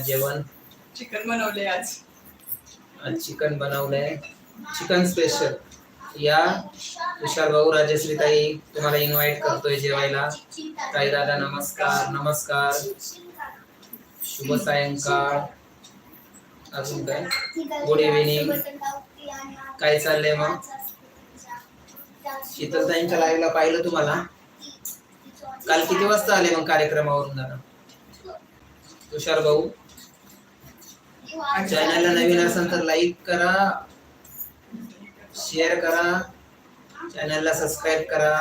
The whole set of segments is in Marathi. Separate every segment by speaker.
Speaker 1: जेवण?
Speaker 2: चिकन बनवले आज.
Speaker 1: आज चिकन बनवलंय. चिकन स्पेशल या तुषार भाऊ राजश्री ताई तुम्हाला इन्व्हाइट करतोय जेवायला. ताई दादा नमस्कार नमस्कार. शुभ सायंकाळ. अजून काय?
Speaker 3: गुड इव्हिनिंग
Speaker 1: काय चाललंय मग? शीतलताईंच्या लाईव्हला पाहिलं तुम्हाला? काल किती वाजता आले मग कार्यक्रमावरून दादा? तुषार भाऊ? चॅनलला नवीन असेल तर लाईक करा शेअर करा चॅनलला सबस्क्राईब करा.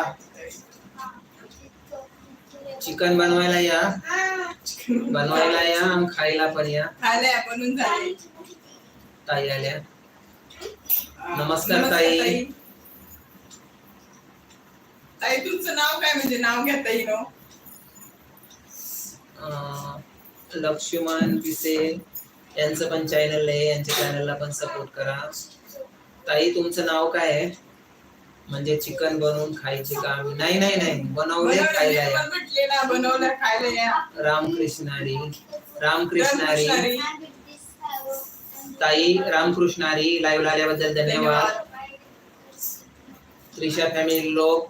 Speaker 1: चिकन बनवायला या. बनवायला या आणि खायला पण या. ताई आल्या. नमस्कार ताई.
Speaker 2: ताई. तुमचं नाव काय? म्हणजे नाव घ्या ताई नो
Speaker 1: अं, लक्ष्मण पिसे यांचं पण चॅनल आहे यांच्या चॅनलला पण सपोर्ट करा. ताई तुमचं नाव काय आहे? म्हणजे चिकन बनवून खायचे का आम्ही? नाही नाही नाही. बनवले खायला या.
Speaker 2: म्हटले ना बनवलं खायला या.
Speaker 1: रामकृष्णारी. रामकृष्णारी. ताई रामकृष्णारी लाईव्ह आल्याबद्दल धन्यवाद. त्रिशा फॅमिली लोक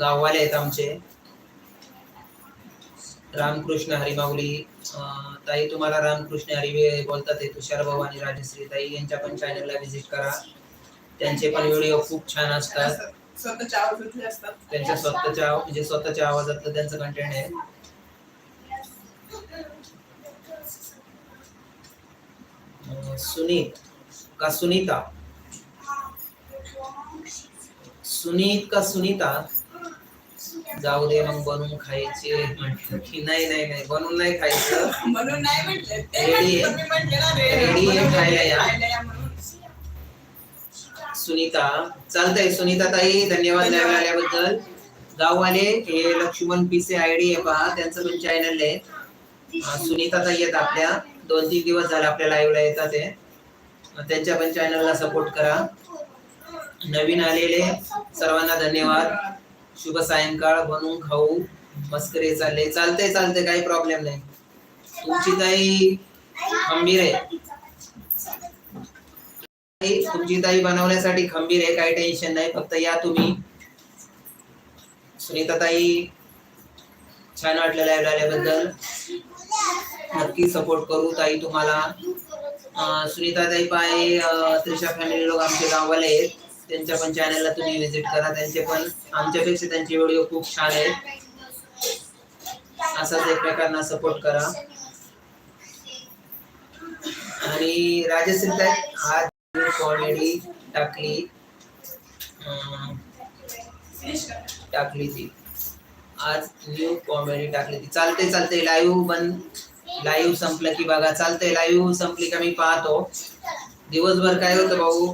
Speaker 1: गाववाले आहेत आमचे. रामकृष्ण हरिमाऊली ताई तुम्हाला रामकृष्ण हरी बोलतात ते तुषार भाऊ आणि राजश्री ताई यांच्या पण चॅनलला व्हिजिट करा. त्यांचे पण व्हिडिओ खूप छान असतात.
Speaker 2: स्वतःच्या आवाजातले असतात.
Speaker 1: त्यांच्या स्वतःच्या म्हणजे स्वतःच्या आवाजातलं त्यांचं कंटेंट आहे. सुनीत का सुनीता? सुनीत का सुनीता? जाऊ दे मग बनवून खायचे. म्हटलं की नाही नाही नाही बनवून नाही खायचं.
Speaker 2: म्हणून नाही म्हटले.
Speaker 1: रेडी रेडी आहे, खायला या. सुनीता. चालतंय सुनीता ताई धन्यवाद लाईव्ह आल्याबद्दल. गाववाले हे लक्ष्मण पिसे आयडी आहे पहा त्यांचं पण चॅनल आहे. सुनीता ताई आहेत आपल्या. दोन तीन दिवस झाले आपल्या लाईव्हला येतात ते त्यांच्या पण चॅनलला सपोर्ट करा. नवीन आलेले सर्वांना धन्यवाद. शुभ सायंकाळ बनवून खाऊ. मस्करी चालले चालते चालते काही प्रॉब्लेम नाही. तुमची ताई खंबीर आहे. तुमची ताई बनवण्यासाठी खंबीर आहे. काही टेन्शन नाही. फक्त या तुम्ही. सुनीता ताई छान वाटलं लाईव्ह आल्याबद्दल. नक्की सपोर्ट करू ताई तुम्हाला. सुनीता ताई पाय त्रिशा फॅमिली लोक आमचे गाववाले आहेत. त्यांच्या पण चॅनलला तुम्ही व्हिजिट करा. त्यांचे पण आमच्यापेक्षा त्यांचे व्हिडिओ खूप छान आहेत. असाच एकमेकांना सपोर्ट करा. आणि राजश्री ताई आज कॉमेडी टाकली. टाकली ती. आज न्यू कॉमेडी टाकली ती. चालते चालते लाईव्ह बंद लाईव्ह संपलं की बघा. चालतंय लाईव्ह संपली का मी पाहतो. दिवसभर काय होतं भाऊ?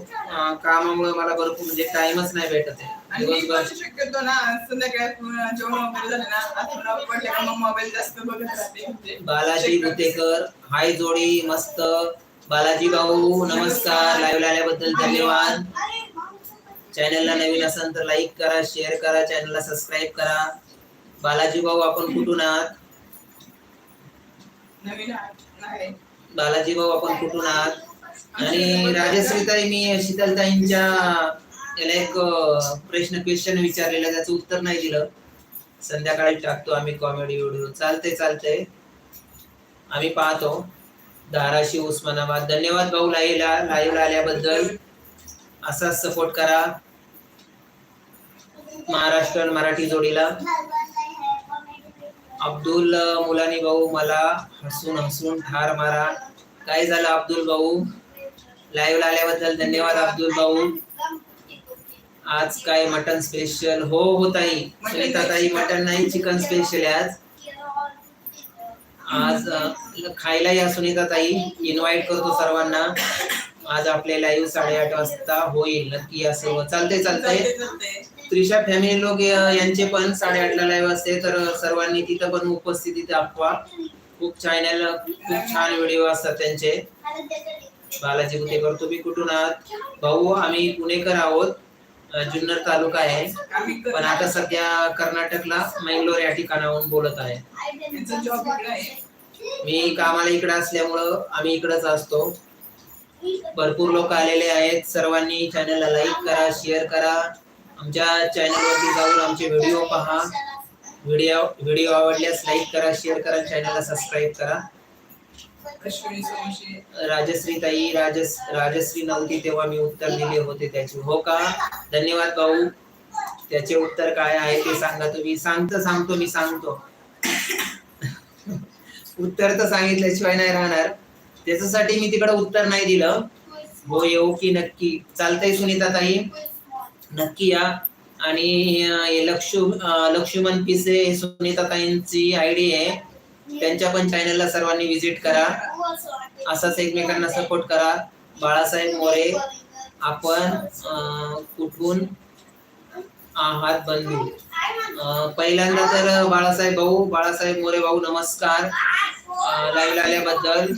Speaker 1: कामामुळे मला भरपूर म्हणजे टाइमच नाही भेटत आहे.
Speaker 2: आणि मी
Speaker 1: दिवसभर
Speaker 2: पण शक्यतो ना संध्याकाळी पूर्ण जेवण वगैरे झाले ना आता पडले का मग मोबाईल जास्त बघत राहते. म्हणजे
Speaker 1: बालाजी. गुतेकर हाय जोडी मस्त. बालाजी भाऊ नमस्कार. लाईव्ह आल्याबद्दल धन्यवाद. चॅनलला नवीन असाल तर लाईक करा शेअर करा चॅनलला सबस्क्राईब करा. बालाजी भाऊ आपण कुठून आहात?
Speaker 2: नवीन
Speaker 1: बालाजी भाऊ आपण कुठून आहात? आणि राजश्रीताई मी शीतलताईंच्या त्याला एक प्रश्न क्वेश्चन विचारलेला त्याचं उत्तर नाही दिलं. संध्याकाळी टाकतो आम्ही कॉमेडी व्हिडिओ चालते चालते आम्ही पाहतो. धाराशिव उस्मानाबाद. धन्यवाद भाऊ लाईव्हला लाईव्हला आल्याबद्दल. असाच सपोर्ट करा. महाराष्ट्र आणि मराठी जोडीला. अब्दुल मुलानी भाऊ मला हसून हसून ठार मारा. काय झालं अब्दुल भाऊ? लाईव्ह आल्याबद्दल धन्यवाद अब्दुल भाऊ. आज काय मटन स्पेशल हो हो ताई. सुनीता ताई मटन नाही चिकन स्पेशल आहे आज. आज खायला या सुनीता ताई. इन्व्हाइट करतो सर्वांना. आज आपले लाईव्ह साडेआठ वाजता होईल. नक्की या सर्व. चालते चालतंय.
Speaker 2: चालते
Speaker 1: त्रिशा फॅमिली लोक यांचे पण साडेआठला लाईव्ह असते. तर सर्वांनी तिथं पण उपस्थिती दाखवा. खूप चॅनल खूप छान व्हिडिओ असतात त्यांचे. बालाजी कुठेकर तुम्ही कुठून आहात? भाऊ आम्ही पुणेकर आहोत. जुन्नर तालुका आहे. पण आता सध्या कर्नाटकला मंगलोर या ठिकाणाहून बोलत आहे. मी कामाला इकडे असल्यामुळं आम्ही इकडेच असतो. भरपूर लोक आलेले आहेत. सर्वांनी चॅनलला लाईक करा शेअर करा. आमच्या चॅनलवरती जाऊन आमचे व्हिडिओ पहा. व्हिडिओ व्हिडिओ आवडल्यास लाईक करा शेअर करा चॅनलला सबस्क्राईब करा.
Speaker 2: अश्विनी
Speaker 1: राजश्री ताई राजस राजश्री नव्हती तेव्हा मी उत्तर दिले होते त्याचे. हो का? धन्यवाद भाऊ. त्याचे उत्तर काय आहे ते सांगा तुम्ही. सांगतो सांगतो मी सांगतो. उत्तर तर सांगितल्याशिवाय नाही राहणार. त्याच्यासाठी मी तिकडे उत्तर नाही दिलं. हो येऊ की नक्की. चालतंय सुनीता ताई. नक्की या. आणि लक्ष्मण पिसे सुनीता ताईंची आयडी आहे. त्यांच्या पण चॅनलला सर्वांनी व्हिजिट करा. असाच एकमेकांना सपोर्ट करा. बाळासाहेब मोरे आपण कुठून आहात बंधू? पहिल्यांदा तर बाळासाहेब भाऊ बाळासाहेब मोरे भाऊ नमस्कार. लाईव्ह आल्याबद्दल.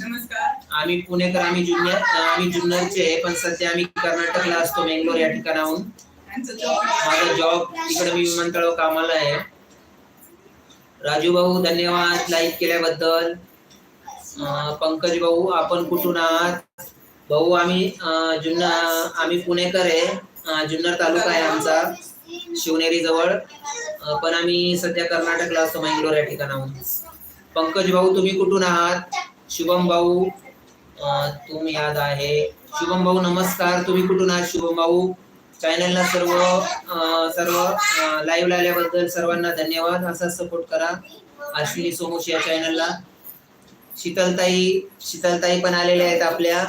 Speaker 1: आम्ही पुणेकर आम्ही जुन्नर आम्ही जुन्नरचे आहे पण सध्या आम्ही कर्नाटकला असतो मेंगलोर या ठिकाणाहून. माझा जॉब तिकडे मी विमानतळावर कामाला आहे. राजू भाऊ धन्यवाद लाईक केल्याबद्दल. पंकज भाऊ आपण कुठून आहात? भाऊ आम्ही जुन्नर आम्ही पुणेकर आहे. जुन्नर तालुका आहे आमचा शिवनेरी जवळ. पण आम्ही सध्या कर्नाटकला असतो मंगलोर या ठिकाणाहून. पंकज भाऊ तुम्ही कुठून आहात? शुभम भाऊ तुम्ही तुम याद आहे. शुभम भाऊ नमस्कार. तुम्ही कुठून आहात शुभम भाऊ? चॅनलला सर्व सर्व लाईव्ह आल्याबद्दल सर्वांना धन्यवाद. असा सपोर्ट करा. अश्विनी सोमुश या चॅनलला शीतलताई शीतलताई पण आलेल्या आहेत आपल्या.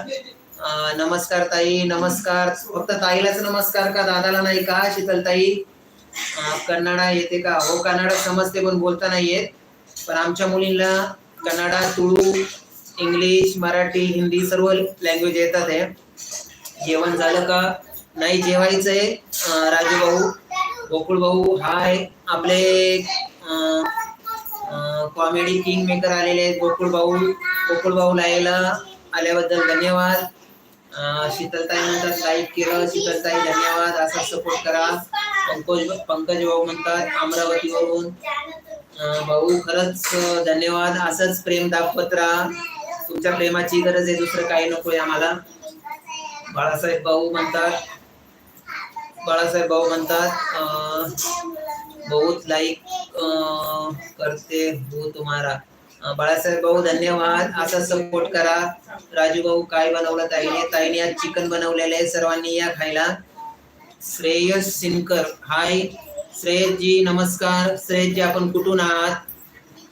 Speaker 1: नमस्कार ताई नमस्कार. फक्त ताईलाच नमस्कार का दादाला नाही का शीतलताई? कन्नडा येते का? हो कन्नडा समजते पण बोलता नाही येत. पण आमच्या मुलींना कन्नडा तुळू इंग्लिश मराठी हिंदी सर्व लँग्वेज येतात आहे जेवण झालं का? नाही जेवायचंय. आहे राजू भाऊ गोकुळ भाऊ हाय आपले कॉमेडी किंग मेकर आलेले आहेत गोकुळ भाऊ गोकुळ भाऊ लाईला आल्याबद्दल धन्यवाद. शीतलताई म्हणतात लाईक केलं. शीतलताई धन्यवाद. असा सपोर्ट करा. पंकज पंकज भाऊ म्हणतात अमरावतीवरून भाऊ खरंच धन्यवाद. असंच प्रेम दाखवत राहा. तुमच्या प्रेमाची गरज आहे. दुसरं काही नकोय आम्हाला. बाळासाहेब भाऊ म्हणतात बाळासाहेब भाऊ म्हणतात बहुत लाईक करते हो तुम्हारा. बाळासाहेब भाऊ धन्यवाद. असा सपोर्ट करा. राजू भाऊ काय बनवलं ताईने? ताईने आज चिकन बनवलेलं आहे सर्वांनी या खायला. श्रेयस सिनकर. हाय श्रेयस जी नमस्कार. श्रेयस जी आपण कुठून आहात?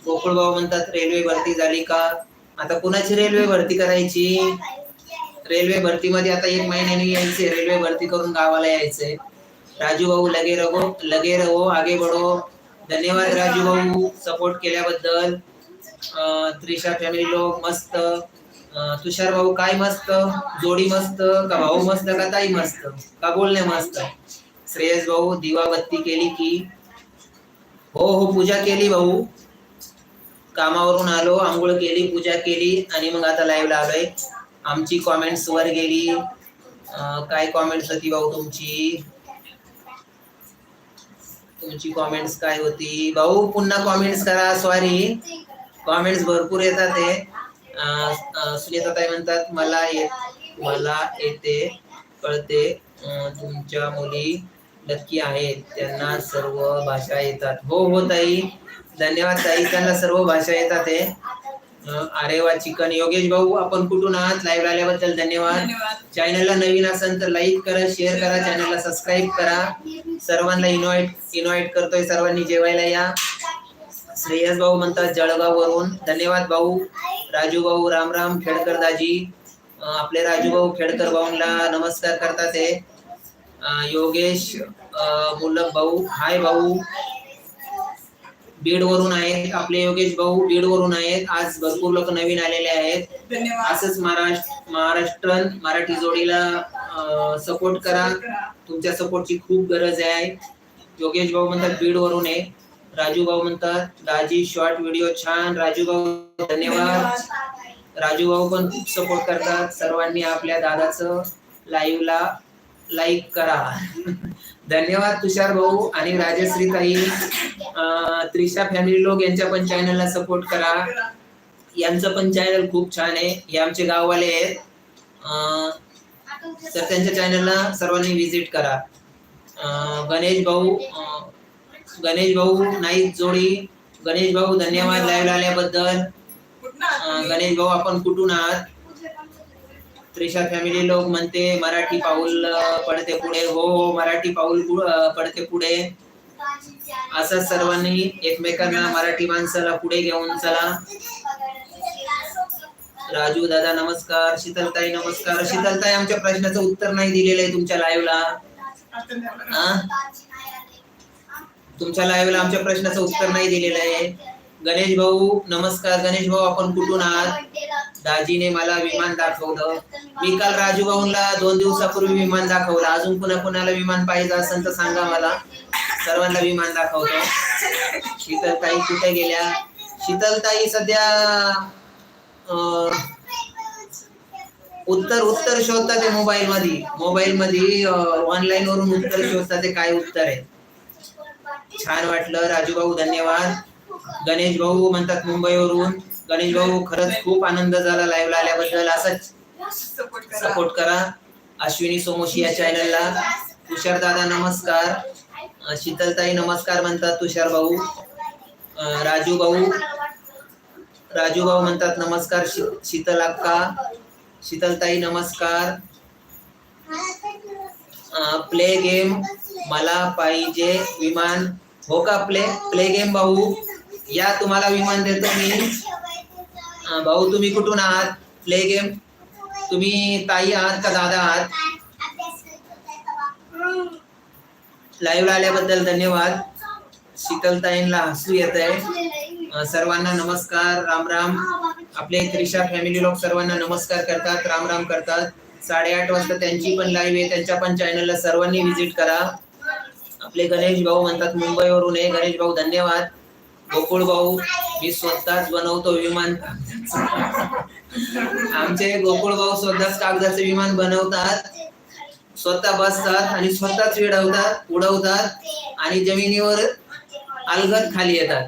Speaker 1: गोकुळ भाऊ म्हणतात रेल्वे भरती झाली का? आता कुणाची रेल्वे भरती करायची? रेल्वे भरतीमध्ये आता एक महिन्याने यायचे. रेल्वे भरती करून गावाला यायचंय राजू भाऊ लगे रगो लगे रहो आगे बढो. धन्यवाद राजू भाऊ सपोर्ट केल्याबद्दल. अं, त्रिशा फॅमिली लोक मस्त. तुषार भाऊ काय मस्त? जोडी मस्त. का भाऊ मस्त का ताई मस्त? का बोलणे मस्त? श्रेयस भाऊ दिवा बत्ती केली की. हो हो पूजा केली भाऊ. कामावरून आलो आंघोळ केली पूजा केली आणि मग आता लाईव्ह आलोय. आमची कॉमेंट्स वर गेली. काय कॉमेंट्स होती भाऊ तुमची? तुमची कॉमेंट्स काय होती? भाऊ पुन्हा कॉमेंट्स करा सॉरी कॉमेंट्स भरपूर येतात ते सुनीता ताई म्हणतात मला येत मला येते कळते तुमच्या मुली नक्की आहेत. त्यांना सर्व भाषा येतात. हो हो ताई. धन्यवाद ताई. त्यांना सर्व भाषा येतात आहे अरे वा चिकन. योगेश भाऊ आपण कुठून आहात? लाईव्ह आल्याबद्दल धन्यवाद. चॅनलला नवीन असेल तर लाईक करा शेअर करा चॅनलला सबस्क्राईब करा. सर्वांना इन्व्हाइट इन्व्हाइट करतोय सर्वांनी जेवायला या. श्रेयस भाऊ म्हणतात जळगाव वरून धन्यवाद भाऊ. राजू भाऊ राम राम खेडकर दाजी. आपले राजू भाऊ खेडकर भाऊंना नमस्कार करतात ते अं, योगेश अं, मुल्लक भाऊ हाय भाऊ. बीड वरून आहेत आपले योगेश भाऊ बीड वरून आहेत. आज भरपूर लोक नवीन आलेले आहेत. असंच महाराष्ट्र महाराष्ट्रन मराठी जोडीला सपोर्ट करा. तुमच्या सपोर्टची खूप गरज आहे. योगेश भाऊ म्हणतात बीड वरून आहे. राजू भाऊ म्हणतात दाजी शॉर्ट व्हिडिओ छान. राजू भाऊ धन्यवाद. राजू भाऊ पण खूप सपोर्ट करतात. सर्वांनी आपल्या दादाचं लाईव्हला लाईक करा. धन्यवाद तुषार भाऊ आणि राजश्री ताई. त्रिशा फॅमिली लोक यांच्या पण चॅनलला सपोर्ट करा. यांचं पण चॅनल खूप छान आहे. हे आमचे गाववाले आहेत. तर त्यांच्या चॅनलला सर्वांनी व्हिजिट करा. गणेश भाऊ गणेश भाऊ नाईक जोडी. गणेश भाऊ धन्यवाद लाईव्ह आल्याबद्दल. गणेश भाऊ आपण कुठून आहात? त्रिशा फॅमिली लोक म्हणते मराठी पाऊल पडते पुढे. हो हो मराठी पाऊल पडते पुढे. असं सर्वांनी एकमेकांना मराठी माणसाला पुढे घेऊन चला. राजू दादा नमस्कार. शीतलताई नमस्कार. शीतलताई आमच्या प्रश्नाचं उत्तर नाही दिलेलं आहे तुमच्या लाईव्हला तुमच्या लाईव्हला आमच्या प्रश्नाचं उत्तर नाही दिलेलं आहे. गणेश भाऊ नमस्कार. गणेश भाऊ आपण कुठून आहात? दाजीने मला विमान दाखवलं. मी काल राजू भाऊंला दोन दिवसापूर्वी विमान दाखवलं. अजून कुणा कुणाला विमान पाहिजे असेल तर सांगा मला. सर्वांना विमान दाखवतो. शीतलताई कुठे गेल्या? शीतलताई सध्या उत्तर उत्तर शोधतात ते मोबाईल मध्ये मोबाईल मध्ये ऑनलाईन वरून उत्तर शोधतात ते काय उत्तर आहे. छान वाटलं. राजू भाऊ धन्यवाद. गणेश भाऊ म्हणतात मुंबईवरून. गणेश भाऊ खरंच खूप आनंद झाला लाईव्ह आल्याबद्दल. असंच
Speaker 2: सपोर्ट करा.
Speaker 1: अश्विनी सोमोशी या चॅनलला तुषार दादा नमस्कार. शीतलताई नमस्कार म्हणतात तुषार भाऊ. राजू भाऊ. राजू भाऊ म्हणतात नमस्कार शीतल अक्का. शीतलताई नमस्कार. प्ले गेम मला पाहिजे विमान. हो का प्ले प्ले गेम भाऊ? या तुम्हाला विमान देतो मी. भाऊ तुम्ही कुठून आहात? प्ले गेम तुम्ही ताई आहात का दादा आहात? लाईव्ह आल्याबद्दल धन्यवाद. शीतलताईंना हसू येत आहे. सर्वांना नमस्कार. राम राम. आपले त्रिशा फॅमिली लोक सर्वांना नमस्कार करतात राम राम करतात. साडेआठ वाजता त्यांची पण लाईव्ह आहे. त्यांच्या पण चॅनलला सर्वांनी व्हिजिट करा. आपले गणेश भाऊ म्हणतात मुंबईवरून आहे गणेश भाऊ धन्यवाद. गोकुळ भाऊ मी स्वतःच बनवतो विमान. आमचे गोकुळ भाऊ स्वतःच कागदाचे विमान बनवतात. स्वतः बसतात आणि स्वतःच विडवतात उडवतात आणि जमिनीवर अलगद खाली येतात.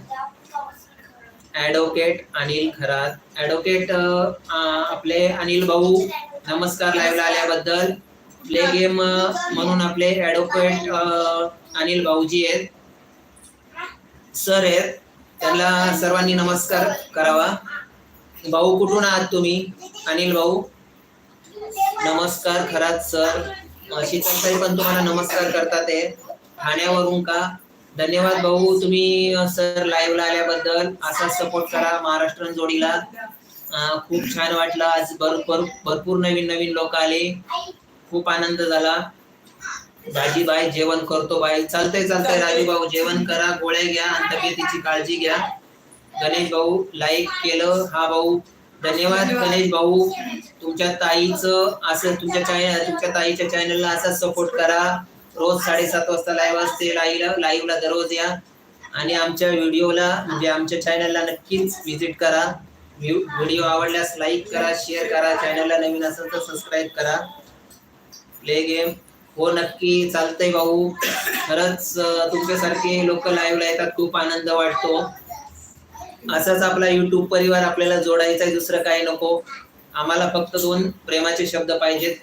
Speaker 1: ऍडव्होकेट अनिल खरात. ऍडव्होकेट आपले अनिल भाऊ नमस्कार लाईव्हला आल्याबद्दल. प्ले गेम म्हणून आपले ऍडव्होकेट अनिल भाऊजी आहेत. सर आहेत. त्यांना सर्वांनी नमस्कार करावा. भाऊ कुठून आहात तुम्ही? अनिल भाऊ. नमस्कार खराच सर. शीतलताई पण तुम्हाला नमस्कार करतात आहे ठाण्यावरून का? धन्यवाद भाऊ तुम्ही सर लाईव्हला आल्याबद्दल. असा सपोर्ट करा महाराष्ट्र जोडीला. खूप छान वाटलं. आज भरपूर भरपूर नवीन नवीन लोक आले. खूप आनंद झाला. दाजी बाई जेवण करतो बाई. चालतंय चालतंय राजू भाऊ. जेवण करा गोळ्या घ्या आणि तब्येतीची काळजी घ्या. गणेश भाऊ लाईक केलं. हा भाऊ धन्यवाद. गणेश भाऊ तुमच्या ताईचं असं तुमच्या चॅनल तुमच्या ताईच्या चॅनलला असाच सपोर्ट करा. रोज साडेसात वाजता लाईव्ह असते लाईव्हला लाईव्हला दररोज या. आणि आमच्या व्हिडिओला म्हणजे आमच्या चॅनलला नक्कीच व्हिजिट करा. व्हिडिओ आवडल्यास लाईक करा शेअर करा. चॅनलला नवीन असेल तर सबस्क्राईब करा. प्ले गेम हो नक्की चालतंय भाऊ. खरंच तुमच्यासारखे लोक लाईव्हला येतात खूप आनंद वाटतो. असाच आपला युट्यूब परिवार आपल्याला जोडायचा आहे दुसरं काही नको. आम्हाला फक्त दोन प्रेमाचे शब्द पाहिजेत.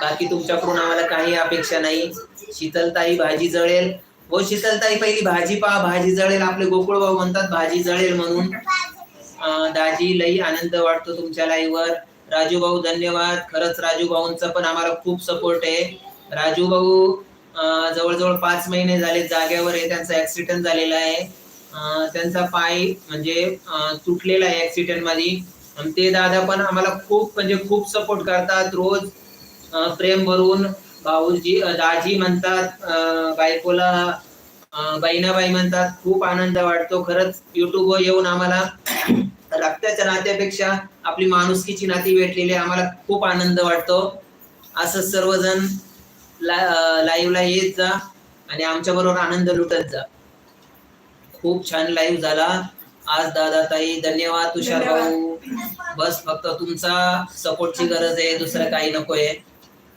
Speaker 1: बाकी तुमच्याकडून आम्हाला काही अपेक्षा नाही. शीतलताई भाजी जळेल. हो शीतलताई पहिली भाजी पहा. भाजी जळेल आपले गोकुळ भाऊ म्हणतात भाजी जळेल म्हणून. दाजी लई आनंद वाटतो तुमच्या लाईव्हवर राजू भाऊ धन्यवाद. खरंच राजू भाऊंचा पण आम्हाला खूप सपोर्ट आहे. राजू भाऊ जवळजवळ पाच महिने झाले जाग्यावर आहे. त्यांचा ऍक्सिडेंट झालेला आहे. त्यांचा पाय म्हणजे तुटलेला आहे ऍक्सिडेंटमध्ये आणि ते दादा पण आम्हाला खूप म्हणजे खूप सपोर्ट करतात. रोज प्रेम भरून भाऊजी दाजी म्हणतात बायकोला बहिणाबाई म्हणतात खूप आनंद वाटतो. खरंच युट्यूबवर येऊन आम्हाला रक्ताच्या नात्यापेक्षा आपली माणुसकीची नाती भेटलेली आम्हाला खूप आनंद वाटतो. असं सर्वजण लाईव्हला येत जा आणि आमच्या बरोबर आनंद लुटत जा. खूप छान लाईव्ह झाला. आज दादा ताई धन्यवाद तुषार भाऊ. बस फक्त तुमचा सपोर्टची गरज आहे दुसरं काही नकोय.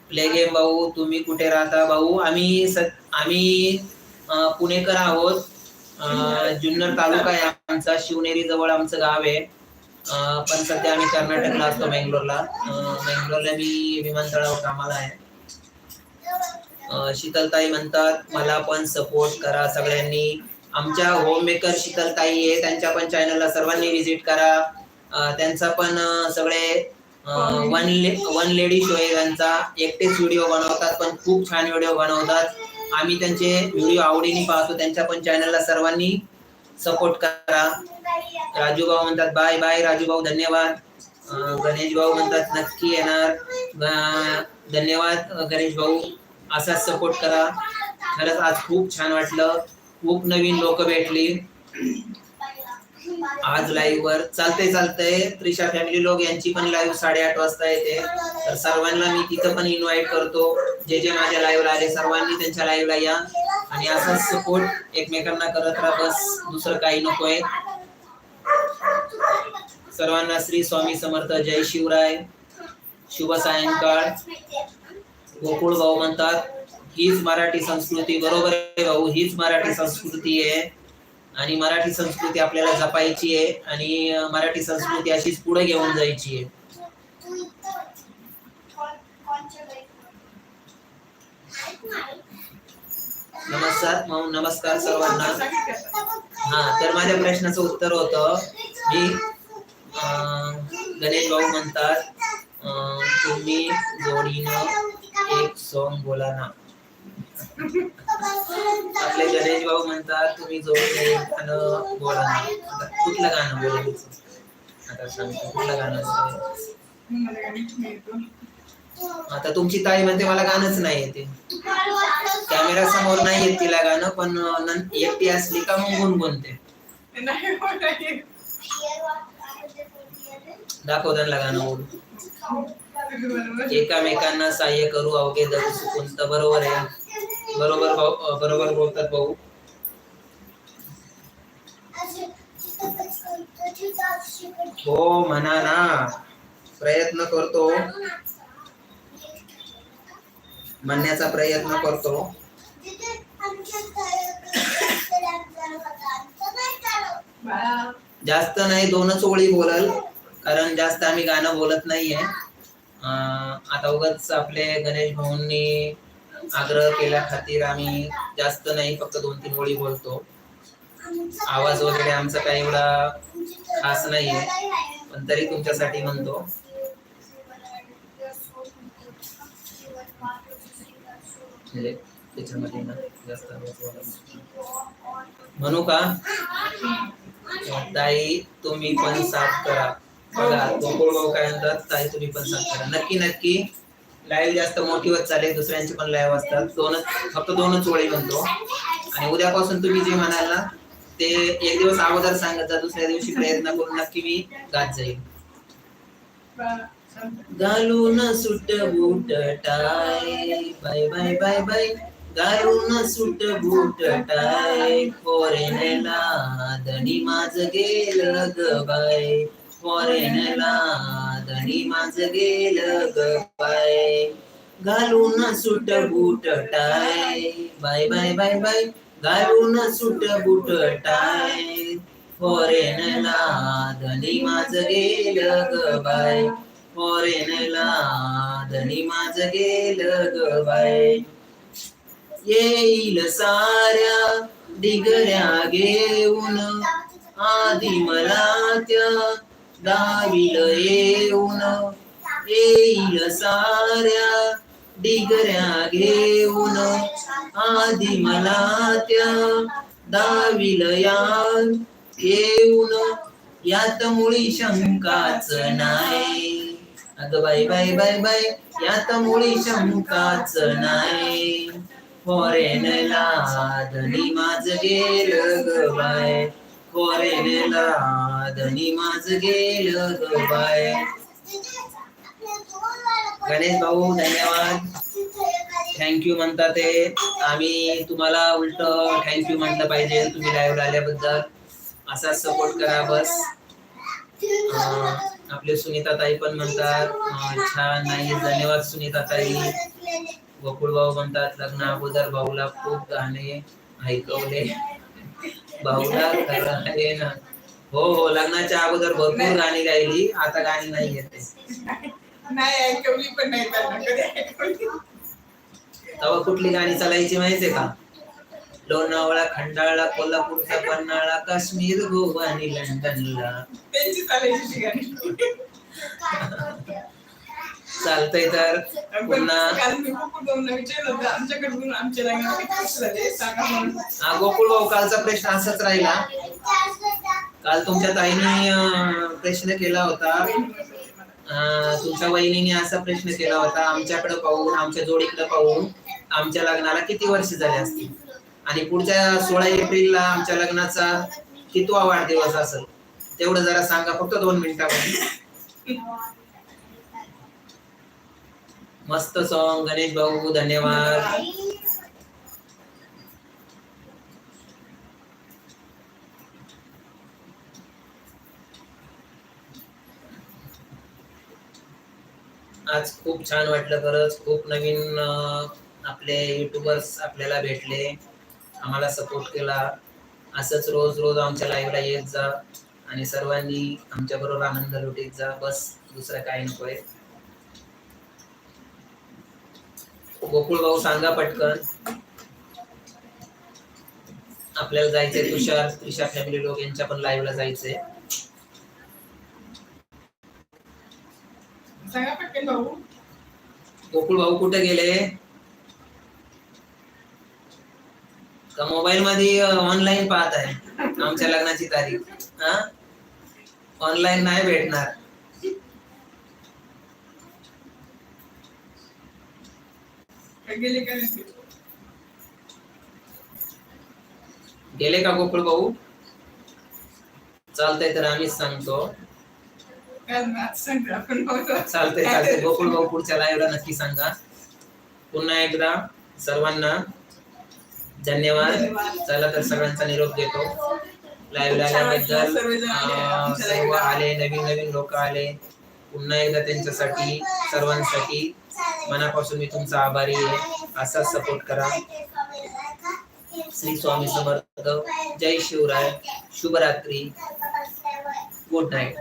Speaker 1: प्ले गेम भाऊ तुम्ही कुठे राहता भाऊ? आम्ही आम्ही पुणेकर आहोत. जुन्नर तालुका आहे आमचा शिवनेरी जवळ आमचं गाव आहे. पण सध्या आम्ही कर्नाटकला असतो बेंगलोरला. बेंगलोरला मी विमानतळावर कामाला आहे. शीतलताई म्हणतात मला पण सपोर्ट करा सगळ्यांनी. आमच्या होम मेकर शीतलताई आहे त्यांच्या पण चॅनलला सर्वांनी व्हिजिट करा. त्यांचा पण सगळे वन ले वन लेडी शो आहे त्यांचा. एकटेच व्हिडिओ बनवतात पण खूप छान व्हिडिओ बनवतात. आम्ही त्यांचे व्हिडिओ आवडीने पाहतो. त्यांच्या पण चॅनलला सर्वांनी सपोर्ट करा. राजू भाऊ म्हणतात बाय बाय राजू भाऊ धन्यवाद. गणेश भाऊ म्हणतात नक्की येणार. धन्यवाद गणेश भाऊ. असाच सपोर्ट करा. खरंच आज खूप छान वाटलं. खूप नवीन लोक भेटली. आज लाईव्ह वर चालतंय चालतंय. त्रिशा फॅमिली लोक यांची पण लाईव्ह साडेआठ वाजता येते. तर सर्वांना मी तिथं पण इन्व्हाइट करतो. जे जे माझ्या लाईव्हला आले सर्वांनी त्यांच्या लाईव्हला या. आणि असाच सपोर्ट एकमेकांना करत राहा. बस दुसरं काही नकोय. सर्वांना श्री स्वामी समर्थ. जय शिवराय. शुभ सायंकाळ. गोकुळ भाऊ म्हणतात हीच मराठी संस्कृती बरोबर आहे भाऊ हीच मराठी संस्कृती आहे. आणि मराठी संस्कृती आपल्याला जपायची आहे आणि मराठी संस्कृती अशीच पुढे घेऊन जायची आहे. नमस्कार मग नमस्कार सर्वांना. हा तर माझ्या प्रश्नाचं उत्तर होतं मी अं, गणेश भाऊ म्हणतात तुम्ही जोडीनं एक सॉन्ग बोला ना. आपले गणेश भाऊ म्हणतात तुम्ही जोडीनं एक गाणं बोला ना. आता कुठलं गाणं बोलायचं आता सांगतो कुठलं गाणं आता तुमची ताई म्हणते मला गाणंच नाही येते. कॅमेरा समोर नाही येत तिला गाणं पण एकटी असली का मग गुणगुणते. दाखव त्यांना गाणं बोलू एकामेकांना सहाय्य करू अवघे धरू सुकून तर बरोबर आहे. बरोबर भाऊ बरोबर बोलतात भाऊ. हो म्हणा ना. प्रयत्न करतो. म्हणण्याचा प्रयत्न करतो. जास्त नाही दोनच ओळी बोलल. कारण जास्त आम्ही गाणं बोलत नाहीये. अं, आता उगाच आपले गणेश भाऊंनी आग्रह केल्या खातीर आम्ही जास्त नाही फक्त दोन तीन ओळी बोलतो. आवाज वगैरे आमचा काही एवढा खास नाहीये पण तरी तुमच्यासाठी म्हणतो. म्हणजे त्याच्यामध्ये ना जास्त. म्हणू का? ताई तुम्ही पण साफ करा. बघा गोकुळ भाऊ काय म्हणतात ताई तुम्ही पण सांगता करा नक्की नक्की. लाईव्ह जास्त मोठी होत चालेल दुसऱ्यांचे पण लाईव्ह असतात. दोनच फक्त दोनच ओळी म्हणतो. आणि उद्यापासून तुम्ही जे म्हणाल ना ते एक दिवस अगोदर सांगत जा दुसऱ्या दिवशी प्रयत्न करून नक्की मी गात जाईल घालून suit boot tie. Bye bye bye bye. घालून सुट बूट टाय. कोरेला धनी माझ गेल ग बाय. फॉरेनला धनी माझ गेलं ग पाय घालून suit boot tie. Bye bye bye bye. घालून सुट बूट टाय. फॉरेनला धनी माझ गेल ग बाय. फॉरेनला धनी माझ गेल ग बाय. येईल साऱ्या दिगऱ्या घेऊन आधी मला त्या दाविल येऊन येईल साऱ्या डिगऱ्या घेऊन. आधी मला त्या दाविल या येऊन यात मुळी शंकाच नाही. अग बाय बाय बाय बाय यात मुळी शंकाच नाही. फॉरेन धनी माझ गेल ग बाय फॉरेनला धनी माझ गेल बाय. गणेश भाऊ धन्यवाद. थँक्यू म्हणतात ते. आम्ही तुम्हाला उलट थँक्यू म्हटलं पाहिजे तुम्ही लाईव्ह आल्याबद्दल. असा सपोर्ट करा बस. आपले सुनीता ताई पण म्हणतात छान नाही धन्यवाद सुनीता ताई. गोकुळ भाऊ म्हणतात लग्न अगोदर भाऊला खूप गाणे ऐकवले. भाऊला खरं हो हो लग्नाच्या अगोदर भरपूर. गाणी गायली आता गाणी नाही येते.
Speaker 2: नाही ऐकवली पण
Speaker 1: तेव्हा कुठली गाणी चालायची माहितीये का? लोणावळा खंडाळा कोल्हापूरचा पन्हाळा काश्मीर गोवा आणि लंडनला.
Speaker 2: त्यांची चालायची ती गाणी.
Speaker 1: चालतंय तर पुन्हा हा, गोकुळ भाऊ कालचा प्रश्न असाच राहिला. काल तुमच्या ताईने अं, प्रश्न केला होता. अं, तुमच्या वहिनीने असा प्रश्न केला होता आमच्याकडे पाहून आमच्या जोडीकडे पाहून आमच्या लग्नाला किती वर्ष झाले असतील? आणि पुढच्या सोळा एप्रिलला आमच्या लग्नाचा कितवा वाढदिवस असेल? तेवढं जरा सांगा फक्त दोन मिनिटामध्ये. मस्त सॉन्ग गणेश भाऊ धन्यवाद. आज खूप छान वाटलं खरंच. खूप नवीन आपले युट्यूबर्स आपल्याला भेटले. आम्हाला सपोर्ट केला. असंच रोज रोज आमच्या लाईव्हला येत जा. आणि सर्वांनी आमच्या बरोबर आनंद लुटीत जा. बस दुसरं काही नकोय. गोकुळ भाऊ सांगा पटकन. आपल्याला जायचंय तुषार तुषार फॅमिली लोक यांच्या पण लाईव्हला जायचंय. गोकुळ भाऊ कुठे गेले? का मोबाईल मध्ये ऑनलाईन पाहत आहे. आमच्या लग्नाची तारीख. हा? ऑनलाईन नाही भेटणार.
Speaker 2: गेले का?
Speaker 1: गेले का गोकुळ भाऊ? चालतंय तर आम्हीच सांगतो. चालतंय चालतंय. गोकुळ भाऊ पुढच्या लाईव्हला नक्की सांगा. पुन्हा एकदा सर्वांना धन्यवाद. चला तर सगळ्यांचा निरोप देतो लाईव्हला आल्याबद्दल सर्व आले नवीन नवीन लोक आले. पुन्हा एकदा त्यांच्यासाठी सर्वांसाठी मनापासून मी तुमचा आभारी आहे. असाच सपोर्ट करा. श्री स्वामी समर्थ. जय शिवराय. शुभरात्री. Good night